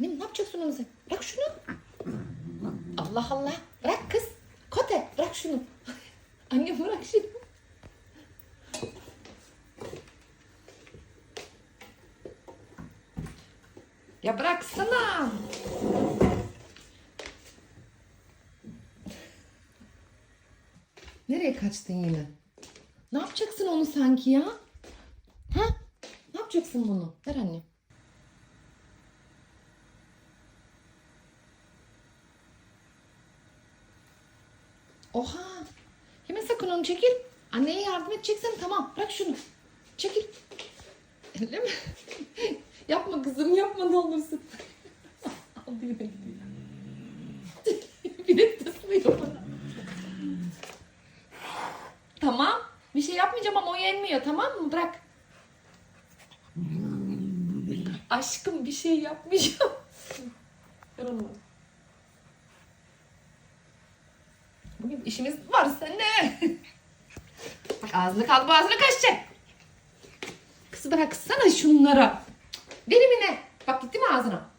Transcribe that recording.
yapacaksın onu sen? Bırak şunu. Allah Allah. Bırak kız. Kote bırak şunu. Anne bırak şunu. Ya bıraksana. Nereye kaçtın yine? Ne yapacaksın onu sanki ya? Ha? Ne yapacaksın bunu? Ver anne. Oha! Yeme sakın onu çekil. Anneye yardım edeceksin tamam. Bırak şunu. Çekil. Öyle mi? yapma kızım yapma ne olursun. Alıyor beni. Bir de tıslıyor bana. Tamam. Bir şey yapmayacağım ama o yenmiyor tamam mı? Bırak. Aşkım bir şey yapmayacağım. Ver Bugün işimiz var seninle. Bak ağzını kaldı boğazını kaçacak. Kız bıraksana şunlara. Deli mi ne? Bak gitti mi ağzına?